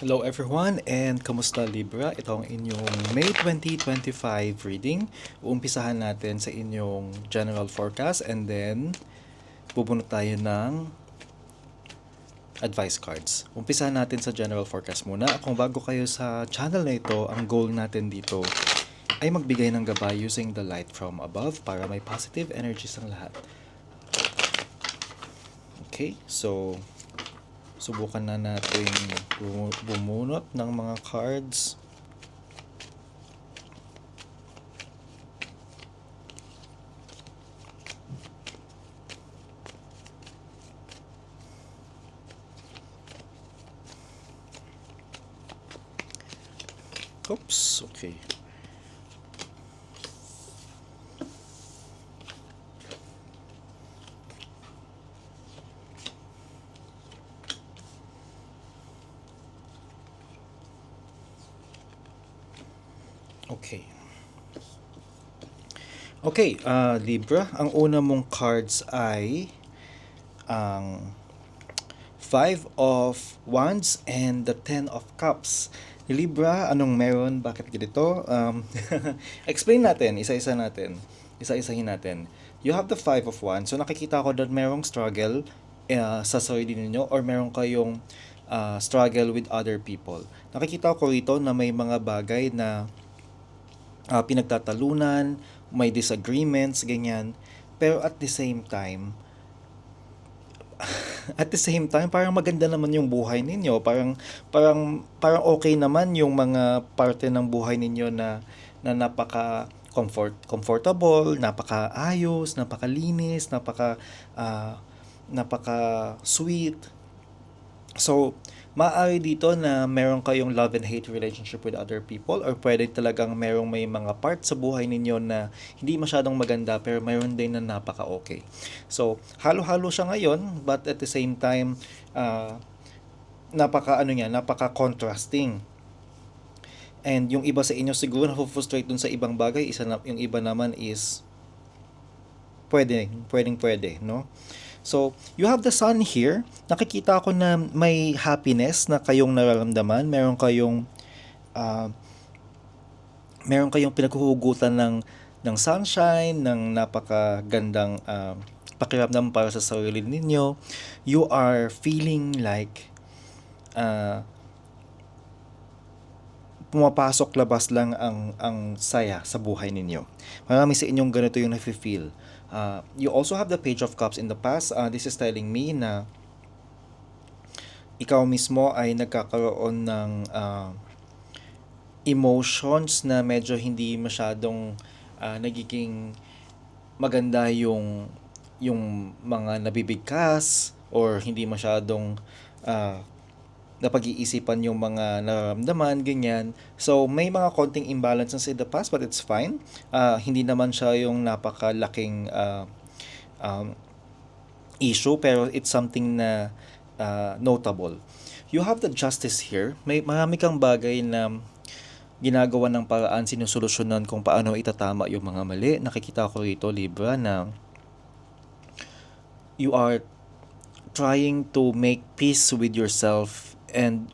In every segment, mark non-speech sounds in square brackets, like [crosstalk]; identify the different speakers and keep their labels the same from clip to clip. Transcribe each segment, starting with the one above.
Speaker 1: Hello everyone and kamusta Libra? Ito ang inyong May 2025 reading. Uumpisahan natin sa inyong general forecast and then bubunot tayo ng advice cards. Umpisahan natin sa general forecast muna. Kung bago kayo sa channel na ito, ang goal natin dito ay magbigay ng gabay using the light from above para may positive energies ang lahat. Okay, so subukan na natin bumu- bumunot ng mga cards. Oops. Okay. Okay, ah Libra, ang una mong cards ay ang Five of Wands and the Ten of Cups. Libra, anong meron? Bakit ganito? Um, [laughs] explain natin, isa-isa natin. Isa-isahin natin. You have the Five of Wands. So nakikita ko that merong struggle uh, sa sarili ninyo or meron kayong uh, struggle with other people. Nakikita ko rito na may mga bagay na uh, pinagtatalunan, may disagreements, ganyan. Pero at the same time, [laughs] at the same time, parang maganda naman yung buhay ninyo. Parang, parang, parang okay naman yung mga parte ng buhay ninyo na, na napaka comfort, comfortable, napaka ayos, napakalinis, napaka, uh, napaka sweet. So, maaari dito na meron kayong love and hate relationship with other people or pwede talagang merong may mga part sa buhay ninyo na hindi masyadong maganda pero meron din na napaka okay. So, halo-halo siya ngayon but at the same time uh, napaka ano niya, napaka contrasting. And yung iba sa inyo siguro na-frustrate dun sa ibang bagay, isa na, yung iba naman is pwede, pwedeng pwede, no? So, you have the sun here. Nakikita ko na may happiness na kayong nararamdaman. Meron kayong uh, meron kayong pinaghuhugutan ng ng sunshine, ng napakagandang uh, pakiramdam para sa sarili ninyo. You are feeling like uh, pumapasok labas lang ang ang saya sa buhay ninyo. Marami sa inyong ganito yung nafe-feel. Uh, you also have the Page of Cups in the past. Uh, this is telling me na ikaw mismo ay nagkakaroon ng uh, emotions na medyo hindi masyadong uh, nagiging maganda yung yung mga nabibigkas or hindi masyadong uh, napag-iisipan yung mga nararamdaman, ganyan. So, may mga konting imbalances in the past, but it's fine. Uh, hindi naman siya yung napakalaking uh, um, issue, pero it's something na uh, notable. You have the justice here. May marami kang bagay na ginagawa ng paraan, sinusolusyonan kung paano itatama yung mga mali. Nakikita ko rito, Libra, na you are trying to make peace with yourself and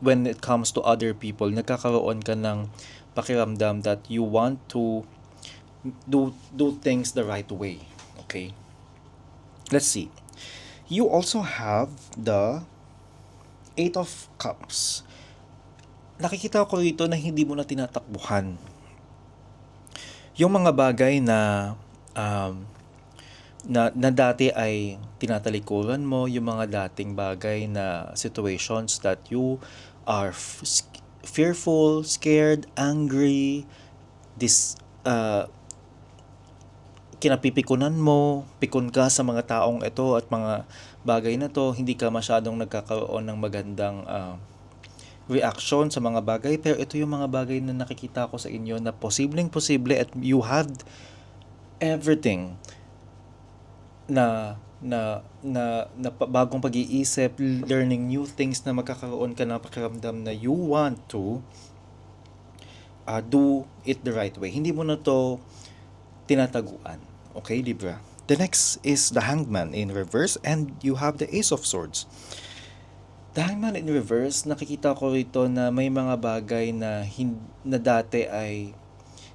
Speaker 1: when it comes to other people, nagkakaroon ka ng pakiramdam that you want to do do things the right way. Okay? Let's see. You also have the Eight of Cups. Nakikita ko rito na hindi mo na tinatakbuhan. Yung mga bagay na um, na, na dati ay tinatalikuran mo yung mga dating bagay na situations that you are fearful, scared, angry, this uh, kinapipikunan mo, pikon ka sa mga taong ito at mga bagay na to, hindi ka masyadong nagkakaroon ng magandang uh, reaction sa mga bagay. Pero ito yung mga bagay na nakikita ko sa inyo na posibleng posible at you have everything na na na, na bagong pag-iisip, learning new things na magkakaroon ka ng pakiramdam na you want to uh, do it the right way. Hindi mo na to tinataguan. Okay, Libra? The next is the Hangman in reverse and you have the Ace of Swords. The Hangman in Reverse, nakikita ko rito na may mga bagay na, hin- na dati ay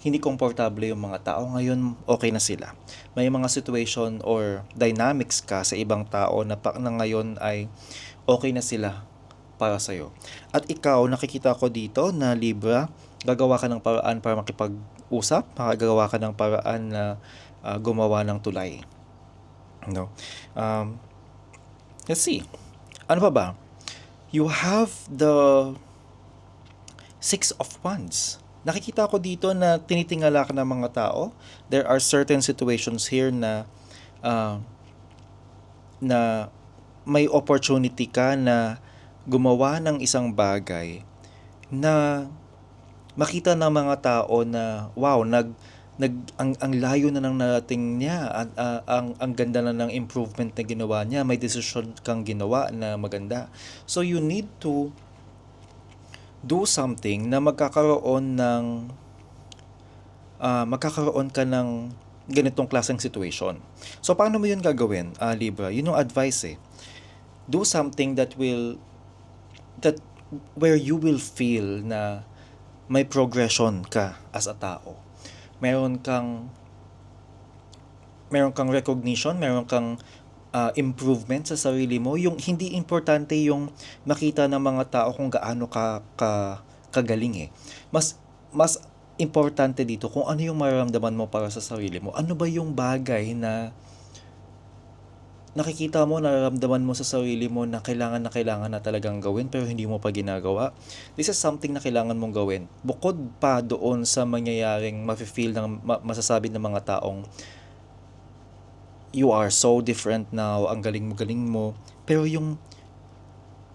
Speaker 1: hindi komportable yung mga tao, ngayon okay na sila. May mga situation or dynamics ka sa ibang tao na, pa, na ngayon ay okay na sila para sa'yo. At ikaw, nakikita ko dito na Libra, gagawa ka ng paraan para makipag-usap, makagawa ka ng paraan na ah, gumawa ng tulay. No? Um, let's see. Ano pa ba? You have the Six of Wands. Nakikita ko dito na tinitingala ka ng mga tao. There are certain situations here na ah, na may opportunity ka na gumawa ng isang bagay na makita ng mga tao na wow nag nag ang, ang layo na ng narating niya at ah, ang ang ganda na ng improvement na ginawa niya may decision kang ginawa na maganda so you need to do something na magkakaroon ng ah, magkakaroon ka ng ganitong klaseng situation. So, paano mo yun gagawin, ah, Libra? Yun yung advice eh. Do something that will, that, where you will feel na may progression ka as a tao. Meron kang, meron kang recognition, meron kang ah, improvement sa sarili mo. Yung hindi importante yung makita ng mga tao kung gaano ka, ka kagaling eh. Mas mas importante dito kung ano yung mararamdaman mo para sa sarili mo. Ano ba yung bagay na nakikita mo, nararamdaman mo sa sarili mo na kailangan na kailangan na talagang gawin pero hindi mo pa ginagawa. This is something na kailangan mong gawin. Bukod pa doon sa mangyayaring mafe-feel ng ma- masasabi ng mga taong you are so different now, ang galing mo, galing mo. Pero yung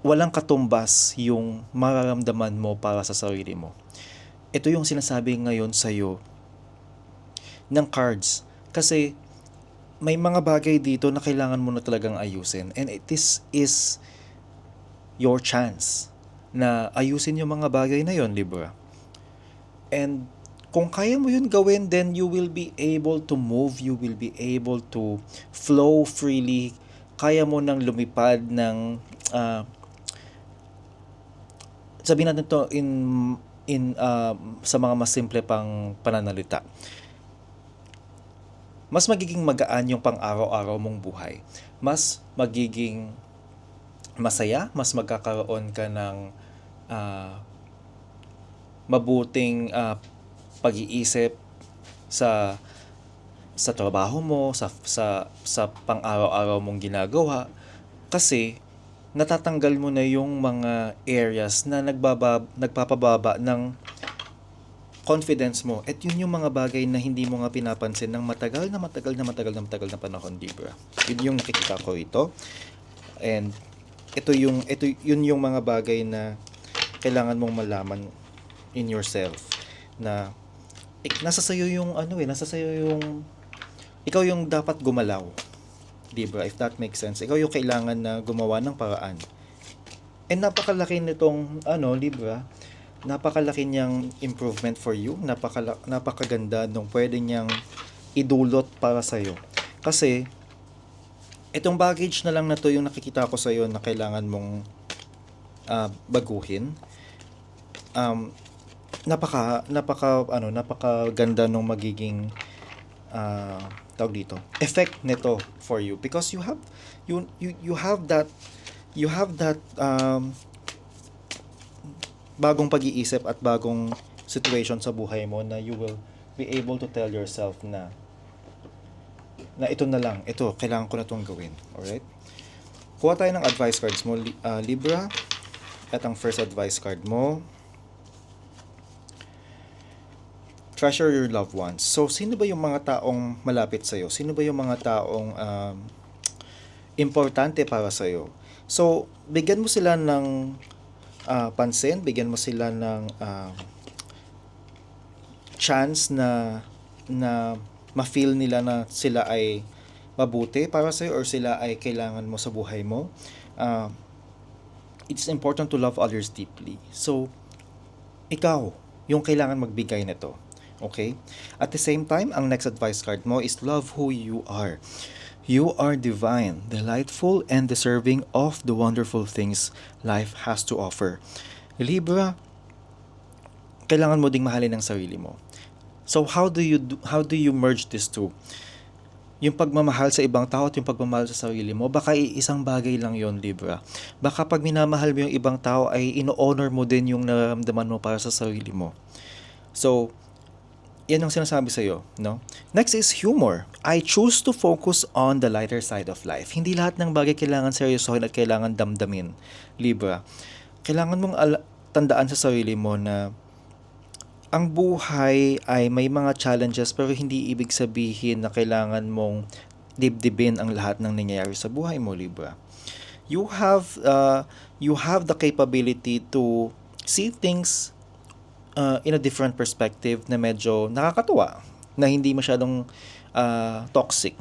Speaker 1: walang katumbas yung mararamdaman mo para sa sarili mo. Ito yung sinasabi ngayon sa'yo ng cards. Kasi may mga bagay dito na kailangan mo na talagang ayusin. And it is, is your chance na ayusin yung mga bagay na yon Libra. And kung kaya mo yun gawin, then you will be able to move, you will be able to flow freely. Kaya mo nang lumipad ng ah, sabihin natin to in in ah, sa mga mas simple pang pananalita. Mas magiging magaan yung pang-araw-araw mong buhay. Mas magiging masaya, mas magkakaroon ka ng ah, mabuting ah, pag-iisip sa sa trabaho mo, sa sa sa pang-araw-araw mong ginagawa kasi natatanggal mo na yung mga areas na nagbaba, nagpapababa ng confidence mo. At yun yung mga bagay na hindi mo nga pinapansin ng matagal na matagal na matagal na matagal na panahon, Libra. Yun yung nakikita ko ito. And ito yung ito yun yung mga bagay na kailangan mong malaman in yourself na eh, nasa sayo yung ano eh, nasa sayo yung ikaw yung dapat gumalaw. 'Di ba? If that makes sense. Ikaw yung kailangan na gumawa ng paraan. And napakalaki nitong ano, Libra, napakalaki niyang improvement for you. Napakala, napakaganda nung pwede niyang idulot para sa iyo. Kasi itong baggage na lang na to yung nakikita ko sa iyo na kailangan mong ah, baguhin. Um, napaka napaka ano napakaganda nung magiging ah, tawag dito effect nito for you because you have you you you have that you have that um, bagong pag-iisip at bagong situation sa buhay mo na you will be able to tell yourself na na ito na lang, ito, kailangan ko na itong gawin. Alright? Kuha tayo ng advice cards mo, ah, Libra. At ang first advice card mo, treasure your loved ones. So, sino ba yung mga taong malapit sa'yo? Sino ba yung mga taong um, importante para sa'yo? So, bigyan mo sila ng ah, pansin, bigyan mo sila ng ah, chance na na ma-feel nila na sila ay mabuti para sa'yo or sila ay kailangan mo sa buhay mo. Ah, it's important to love others deeply. So, ikaw, yung kailangan magbigay nito. Okay? At the same time, ang next advice card mo is love who you are. You are divine, delightful, and deserving of the wonderful things life has to offer. Libra, kailangan mo ding mahalin ang sarili mo. So how do you do, how do you merge these two? Yung pagmamahal sa ibang tao at yung pagmamahal sa sarili mo, baka isang bagay lang yon Libra. Baka pag minamahal mo yung ibang tao ay ino-honor mo din yung nararamdaman mo para sa sarili mo. So, yan ang sinasabi sa'yo, no? Next is humor. I choose to focus on the lighter side of life. Hindi lahat ng bagay kailangan seryosohin at kailangan damdamin, Libra. Kailangan mong tandaan sa sarili mo na ang buhay ay may mga challenges pero hindi ibig sabihin na kailangan mong dibdibin ang lahat ng nangyayari sa buhay mo, Libra. You have uh, you have the capability to see things uh, in a different perspective na medyo nakakatuwa, na hindi masyadong uh, toxic.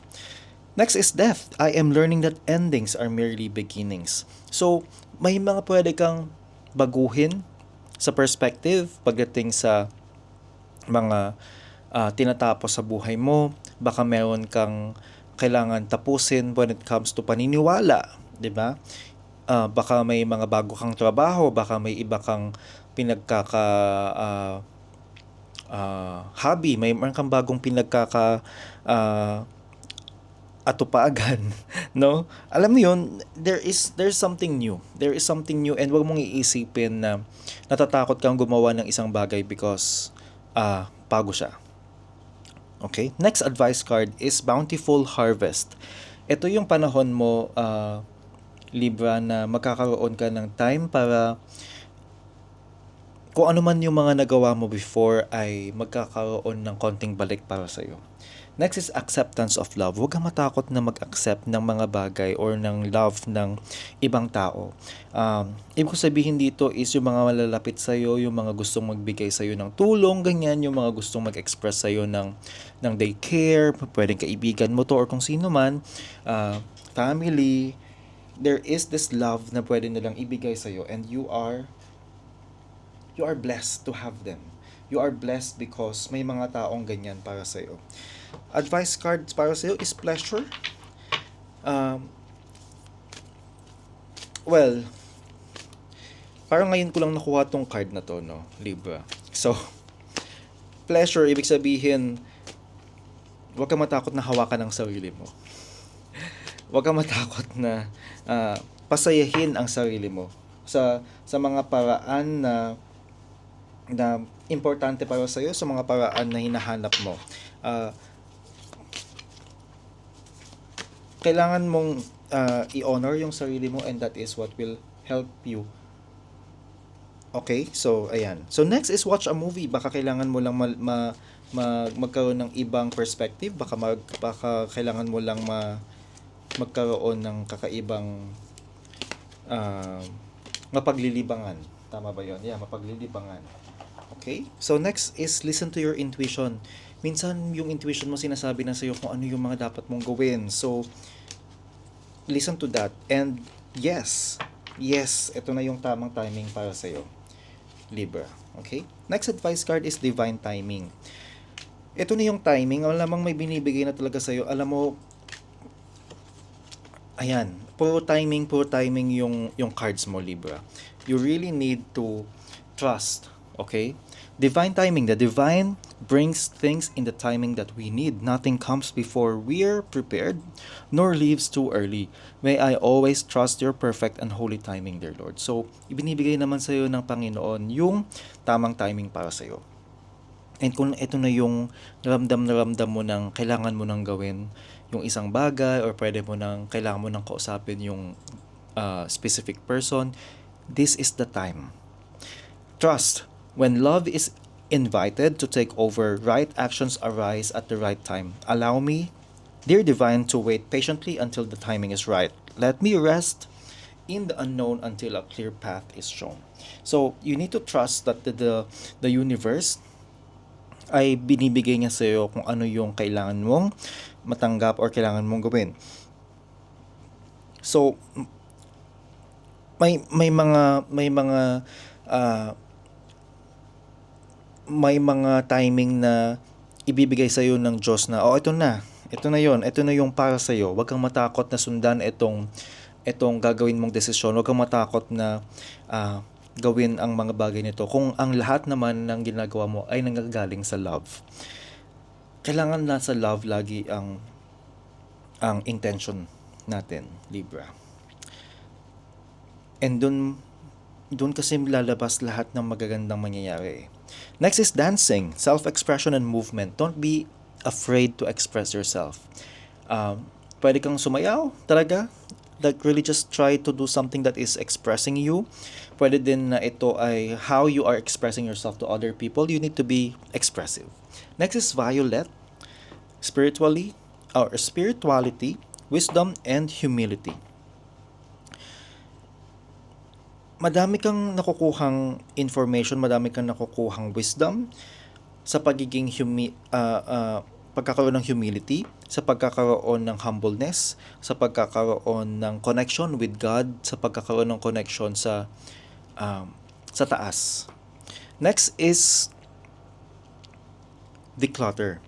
Speaker 1: Next is death. I am learning that endings are merely beginnings. So, may mga pwede kang baguhin sa perspective pagdating sa mga ah, tinatapos sa buhay mo. Baka meron kang kailangan tapusin when it comes to paniniwala, 'di ba? Ah, baka may mga bago kang trabaho, baka may iba kang pinagkaka ah, ah, hobby, may meron kang bagong pinagkaka ah, atupagan, [laughs] no? Alam mo 'yun, there is there's something new. There is something new and wag mong iisipin na natatakot kang gumawa ng isang bagay because ah bago siya. Okay? Next advice card is Bountiful Harvest. Ito yung panahon mo, ah, Libra, na magkakaroon ka ng time para kung ano man yung mga nagawa mo before ay magkakaroon ng konting balik para sa'yo. Next is acceptance of love. Huwag kang matakot na mag-accept ng mga bagay or ng love ng ibang tao. Um, ibig sabihin dito is yung mga malalapit sa'yo, yung mga gustong magbigay sa'yo ng tulong, ganyan, yung mga gustong mag-express sa'yo ng, ng they care, pwedeng kaibigan mo to or kung sino man, uh, family, there is this love na pwede nilang ibigay sa'yo and you are you are blessed to have them. You are blessed because may mga taong ganyan para sa iyo. Advice cards para sa iyo is pleasure. Um, well, parang ngayon ko lang nakuha tong card na to, no? Libra. So, pleasure, ibig sabihin, huwag kang matakot na hawakan ang sarili mo. Huwag kang matakot na ah, pasayahin ang sarili mo sa sa mga paraan na na importante para sa iyo sa mga paraan na hinahanap mo. Ah, kailangan mong ah, i-honor yung sarili mo and that is what will help you. Okay? So, ayan. So, next is watch a movie. Baka kailangan mo lang ma, ma, ma- magkaroon ng ibang perspective. Baka, mag, baka kailangan mo lang ma, magkaroon ng kakaibang ah, mapaglilibangan. Tama ba yun? Yeah, mapaglilibangan. Okay? So next is listen to your intuition. Minsan yung intuition mo sinasabi na sa'yo kung ano yung mga dapat mong gawin. So, listen to that. And yes, yes, ito na yung tamang timing para sa'yo. Libra. Okay? Next advice card is divine timing. Ito na yung timing. Alam lamang may binibigay na talaga sa'yo. Alam mo, ayan, puro timing, puro timing yung, yung cards mo, Libra. You really need to trust, okay? Divine timing. The divine brings things in the timing that we need. Nothing comes before we're prepared, nor leaves too early. May I always trust your perfect and holy timing, dear Lord. So, ibinibigay naman sa'yo ng Panginoon yung tamang timing para sa'yo. And kung ito na yung naramdam na ramdam mo ng kailangan mo nang gawin yung isang bagay or pwede mo nang kailangan mo nang kausapin yung uh, specific person, this is the time. Trust. When love is invited to take over, right actions arise at the right time. Allow me, dear divine, to wait patiently until the timing is right. Let me rest in the unknown until a clear path is shown. So, you need to trust that the, the, the universe ay binibigay niya sa iyo kung ano yung kailangan mong matanggap or kailangan mong gawin. So may may mga may mga ah, may mga timing na ibibigay sa iyo ng Diyos na oh ito na ito na yon, ito na yung para sa iyo. Huwag kang matakot na sundan itong itong gagawin mong desisyon. Huwag kang matakot na ah, gawin ang mga bagay nito. Kung ang lahat naman ng ginagawa mo ay nanggagaling sa love. Kailangan nasa love lagi ang ang intention natin, Libra. And dun, dun kasi lalabas lahat ng magagandang mangyayari. Next is dancing, self-expression and movement. Don't be afraid to express yourself. Um, pwede kang sumayaw talaga. Like really just try to do something that is expressing you. Pwede din na ito ay how you are expressing yourself to other people. You need to be expressive. Next is violet, spiritually or spirituality, wisdom and humility. Madami kang nakukuhang information, madami kang nakukuhang wisdom sa pagiging humi ah, ah, pagkakaroon ng humility, sa pagkakaroon ng humbleness, sa pagkakaroon ng connection with God, sa pagkakaroon ng connection sa um, sa taas. Next is declutter.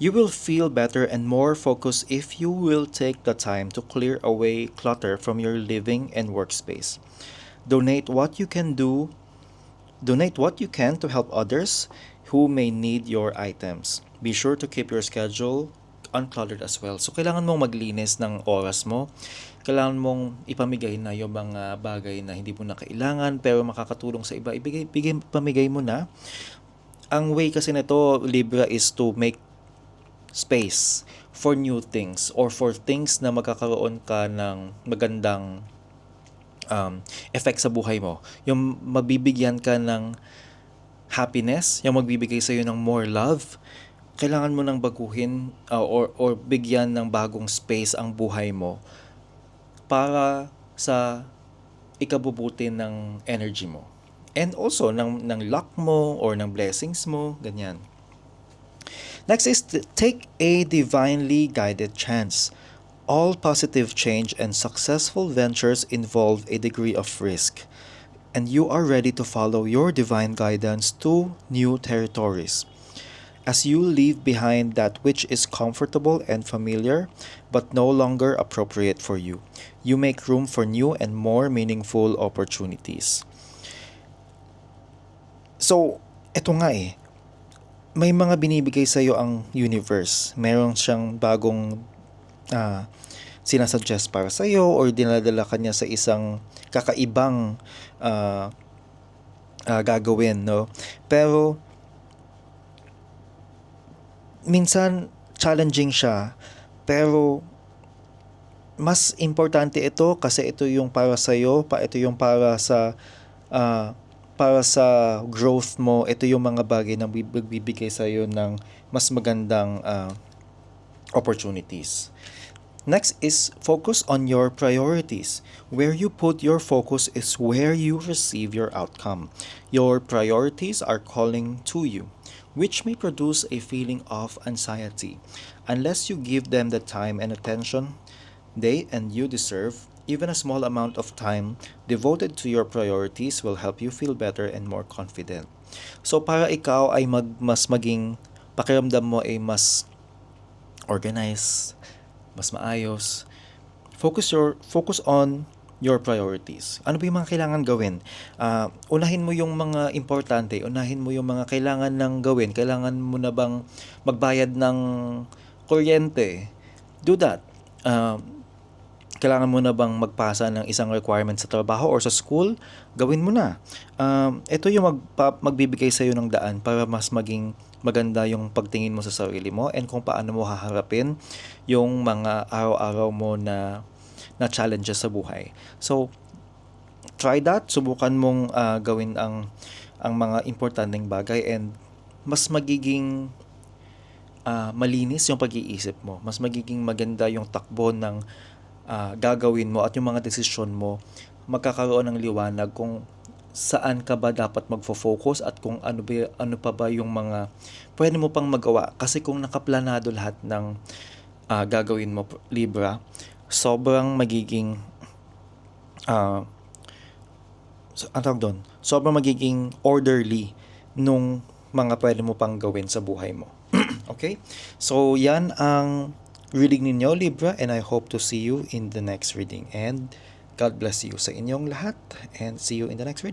Speaker 1: You will feel better and more focused if you will take the time to clear away clutter from your living and workspace. Donate what you can do. Donate what you can to help others who may need your items. Be sure to keep your schedule uncluttered as well. So, kailangan mong maglinis ng oras mo. Kailangan mong ipamigay na yung mga bagay na hindi mo na kailangan pero makakatulong sa iba. Ibigay, bigay, pamigay mo na. Ang way kasi nito, Libra, is to make space for new things or for things na magkakaroon ka ng magandang um, effect sa buhay mo. Yung mabibigyan ka ng happiness, yung magbibigay sa iyo ng more love, kailangan mo nang baguhin uh, or or bigyan ng bagong space ang buhay mo para sa ikabubuti ng energy mo. And also ng ng luck mo or ng blessings mo, ganyan. Next is to take a divinely guided chance. All positive change and successful ventures involve a degree of risk, and you are ready to follow your divine guidance to new territories. As you leave behind that which is comfortable and familiar, but no longer appropriate for you, you make room for new and more meaningful opportunities. So, eto nga eh, may mga binibigay sa iyo ang universe. Meron siyang bagong ah, sinasuggest para sa iyo or dinadala ka niya sa isang kakaibang ah, ah, gagawin, no? Pero minsan challenging siya, pero mas importante ito kasi ito yung para sa iyo, pa ito yung para sa ah, para sa growth mo, ito yung mga bagay na bib- magbibigay sa iyo ng mas magandang ah, opportunities. Next is focus on your priorities. Where you put your focus is where you receive your outcome. Your priorities are calling to you, which may produce a feeling of anxiety. Unless you give them the time and attention they and you deserve, even a small amount of time devoted to your priorities will help you feel better and more confident. So para ikaw ay mag, mas maging pakiramdam mo ay mas organized, mas maayos. Focus your focus on your priorities. Ano ba yung mga kailangan gawin? Ah, unahin mo yung mga importante, unahin mo yung mga kailangan ng gawin. Kailangan mo na bang magbayad ng kuryente? Do that. Ah, kailangan mo na bang magpasa ng isang requirement sa trabaho or sa school? Gawin mo na. Um, ito yung magpa, magbibigay sa iyo ng daan para mas maging maganda yung pagtingin mo sa sarili mo and kung paano mo haharapin yung mga araw-araw mo na na challenges sa buhay. So, try that. Subukan mong ah, gawin ang ang mga importanteng bagay and mas magiging ah, malinis yung pag-iisip mo. Mas magiging maganda yung takbo ng ah, gagawin mo at yung mga desisyon mo. Magkakaroon ng liwanag kung saan ka ba dapat magfo-focus at kung ano ba ano pa ba yung mga pwede mo pang magawa kasi kung nakaplanado lahat ng ah, gagawin mo Libra sobrang magiging ah so, ang tawag doon, sobrang magiging orderly nung mga pwede mo pang gawin sa buhay mo. [clears throat] okay? So, yan ang reading ninyo, Libra, and I hope to see you in the next reading. And God bless you sa inyong lahat and see you in the next reading.